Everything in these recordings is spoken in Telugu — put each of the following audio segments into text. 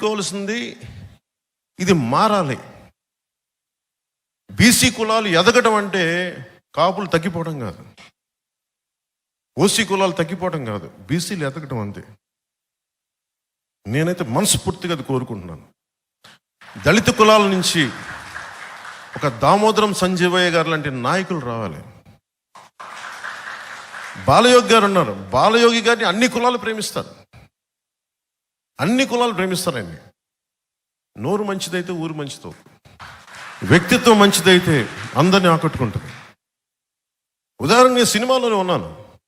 కోవాల్సింది ఇది మారాలి. బీసీ కులాలు ఎదగడం అంటే కాపులు తగ్గిపోవడం కాదు. ఓసీ కులాలు తగ్గిపోవడం కాదు. బీసీలు ఎదగడం అంతే. నేనైతే మనస్ఫూర్తిగా అది కోరుకుంటున్నాను. దళిత కులాల నుంచి ఒక దామోదరం సంజీవయ్య గారు లాంటి నాయకులు రావాలి. బాలయోగి గారు ఉన్నారు. బాలయోగి గారిని అన్ని కులాలు ప్రేమిస్తారు. అన్ని కులాలు ప్రేమిస్తారండి. నోరు మంచిదైతే ఊరు మంచితో. వ్యక్తిత్వం మంచిదైతే అందరిని ఆకట్టుకుంటుంది. ఉదాహరణ నేను సినిమాలోనే ఉన్నాను.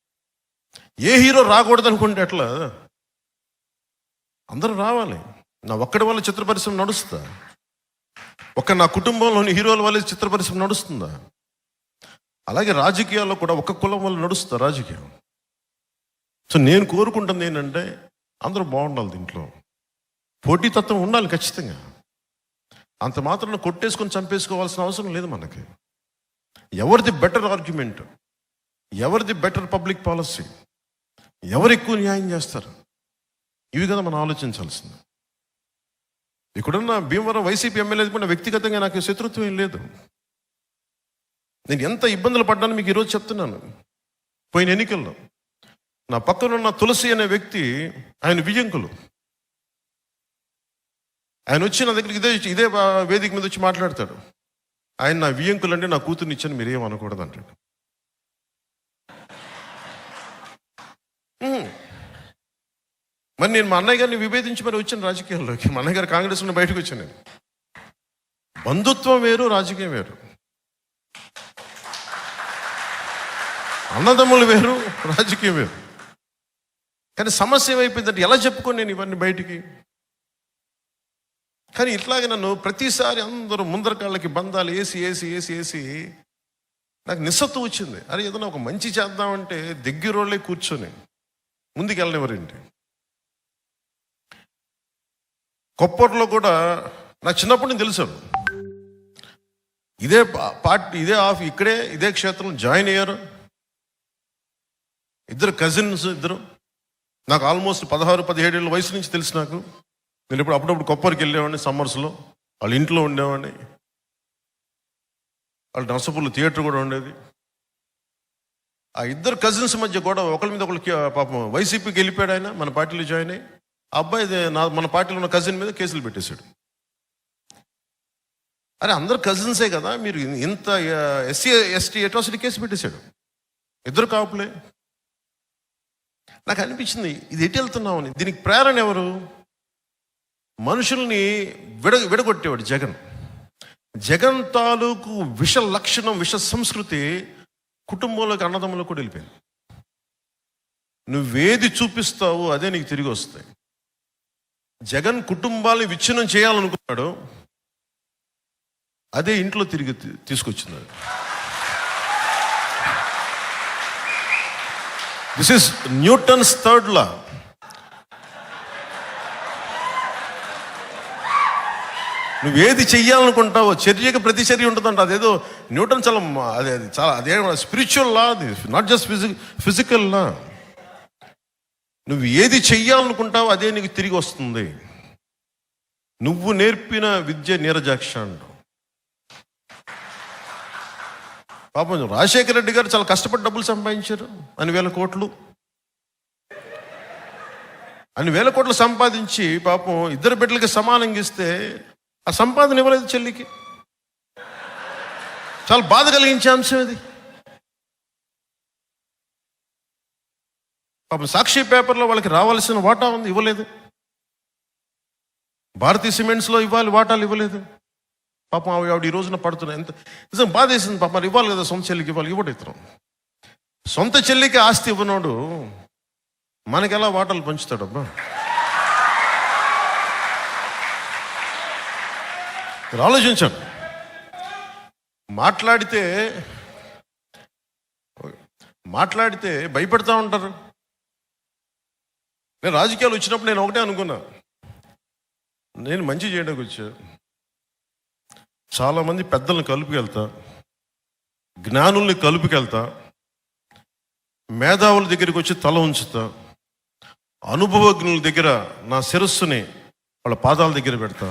ఏ హీరో రాకూడదు అనుకుంటే ఎట్లా? అందరూ రావాలి. నా ఒక్కడి వల్ల చిత్ర పరిశ్రమ నడుస్తుందా? ఒక్క నా కుటుంబంలోని హీరోల వల్ల చిత్ర పరిశ్రమ నడుస్తుందా? అలాగే రాజకీయాల్లో కూడా ఒక కులం వల్ల నడుస్తుందా రాజకీయం? సో నేను కోరుకుంటుంది ఏంటంటే అందరూ బాగుండాలి దీంట్లో. పోటీతత్వం ఉండాలి ఖచ్చితంగా. అంత మాత్రం కొట్టేసుకొని చంపేసుకోవాల్సిన అవసరం లేదు మనకి. ఎవరిది బెటర్ ఆర్గ్యుమెంట్ ఎవరిది బెటర్ పబ్లిక్ పాలసీ ఎవరు ఎక్కువ న్యాయం చేస్తారు? ఇవి కదా మనం ఆలోచించాల్సింది. ఇక్కడున్న భీమవరం వైసీపీ ఎమ్మెల్యే కూడా వ్యక్తిగతంగా నాకు శత్రుత్వం ఏం లేదు. నేను ఎంత ఇబ్బందులు పడ్డాను మీకు ఈరోజు చెప్తున్నాను. పోయిన ఎన్నికల్లో. నా పక్కన ఉన్న తులసి అనే వ్యక్తి ఆయన విజంకులు ఆయన వచ్చి నా దగ్గరికి ఇదే ఇదే వేదిక మీద వచ్చి మాట్లాడతాడు. ఆయన నా వియంకులు అంటే నా కూతుర్ని ఇచ్చాను మీరేం అనకూడదు అంటాడు. మరి నేను మా అన్నయ్య గారిని విభేదించి మరి వచ్చాను రాజకీయాల్లోకి. మా అన్నయ్య గారు కాంగ్రెస్ నుండి బయటకు వచ్చాను నేను. బంధుత్వం వేరు రాజకీయం వేరు. అన్నదమ్ములు వేరు రాజకీయం వేరు. కానీ సమస్య ఏమైపోయిందంటే ఎలా చెప్పుకొని నేను ఇవన్నీ బయటికి? కానీ ఇట్లాగే నన్ను ప్రతిసారి అందరూ ముందర కాళ్ళకి బంధాలు వేసి వేసి వేసి వేసి నాకు నిస్సత్తు వచ్చింది. అరే ఏదైనా ఒక మంచి చేద్దామంటే దగ్గరోళ్ళే కూర్చొని ముందుకు వెళ్ళనివ్వరేంటి కొప్పట్లో కూడా నా చిన్నప్పటి నుంచి తెలుసు ఇదే పార్టీ ఇదే ఆఫ్ ఇక్కడే ఇదే క్షేత్రం జాయిన్ అయ్యారు. ఇద్దరు కజిన్స్ ఇద్దరు. నాకు ఆల్మోస్ట్ పదహారు పదిహేడు ఏళ్ళ వయసు నుంచి తెలుసు నాకు. నేను ఇప్పుడు అప్పుడప్పుడు కొప్పరికి వెళ్ళేవాడిని సమ్మర్స్లో. వాళ్ళ ఇంట్లో ఉండేవాడిని. వాళ్ళ నర్సపూర్లో థియేటర్ కూడా ఉండేది. ఆ ఇద్దరు కజిన్స్ మధ్య కూడా ఒకరి మీద ఒకరికి పాపం వైసీపీకి వెళ్ళిపోయాడు ఆయన మన పార్టీలో జాయిన్ అయ్యి. అబ్బాయి ఇది నా మన పార్టీలో ఉన్న కజిన్ మీద కేసులు పెట్టేశాడు. అరే అందరు కజిన్సే కదా మీరు ఇంత ఎస్సీ ఎస్టీ అట్రాసిటీ కేసు పెట్టేశాడు. ఇద్దరు కాపులే. నాకు అనిపించింది ఇది ఎటు వెళ్తున్నామని. దీనికి ప్రేరణ ఎవరు? మనుషుల్ని విడ విడగొట్టేవాడు జగన్. జగన్ తాలూకు విష లక్షణం విష సంస్కృతి కుటుంబంలోకి అన్నదమ్ములకు కూడా వెళ్ళిపోయింది. నువ్వేది చూపిస్తావో అదే నీకు తిరిగి వస్తాయి. జగన్ కుటుంబాన్ని విచ్ఛిన్నం చేయాలనుకున్నాడు అదే ఇంట్లో తిరిగి తీసుకొచ్చింది this is Newton's third law నువ్వు ఏది చెయ్యాలనుకుంటావో చర్యకి ప్రతిచర్య ఉంటుందంట. అదేదో న్యూటన్ చాలా అదే అది చాలా అదే స్పిరిచువల్ లా అది. Not just physic physical law నువ్వు ఏది చెయ్యాలనుకుంటావో అదే నీకు తిరిగి వస్తుంది. నువ్వు నేర్పిన విద్య నీరజాక్ష అంటావు పాపం రాజశేఖర రెడ్డి గారు చాలా కష్టపడి డబ్బులు సంపాదించారు. అన్ని వేల కోట్లు. అన్ని వేల కోట్లు సంపాదించి పాపం ఇద్దరు బిడ్డలకి సమానంగా ఇస్తే ఆ సంపాదన ఇవ్వలేదు చెల్లికి. చాలా బాధ కలిగించే అంశం ఇది. పాపం సాక్షి పేపర్లో వాళ్ళకి రావాల్సిన వాటా ఉంది ఇవ్వలేదు. భారతీయ సిమెంట్స్లో ఇవ్వాలి వాటాలు ఇవ్వలేదు. పాపం ఆవిడ ఆవిడ ఈ రోజున పడుతున్నా ఎంత నిజం బాధ వేసింది పాపం. మరి ఇవ్వాలి కదా సొంత చెల్లికి ఇవ్వాలి ఇవ్వడు ఇతరం సొంత చెల్లికి ఆస్తి ఇవ్వనోడు మనకి ఎలా వాటాలు పంచుతాడబ్బా? మీరు ఆలోచించండి. మాట్లాడితే మాట్లాడితే భయపెడతా ఉంటారు. నేను రాజకీయాలు వచ్చినప్పుడు నేను ఒకటే అనుకున్నా. నేను మంచి చేయడానికి వచ్చా. చాలామంది పెద్దలను కలుపుకెళ్తా జ్ఞానుల్ని కలుపుకెళ్తా మేధావుల దగ్గరికి వచ్చి తల ఉంచుతా అనుభవజ్ఞుల దగ్గర నా శిరస్సుని వాళ్ళ పాదాల దగ్గర పెడతా.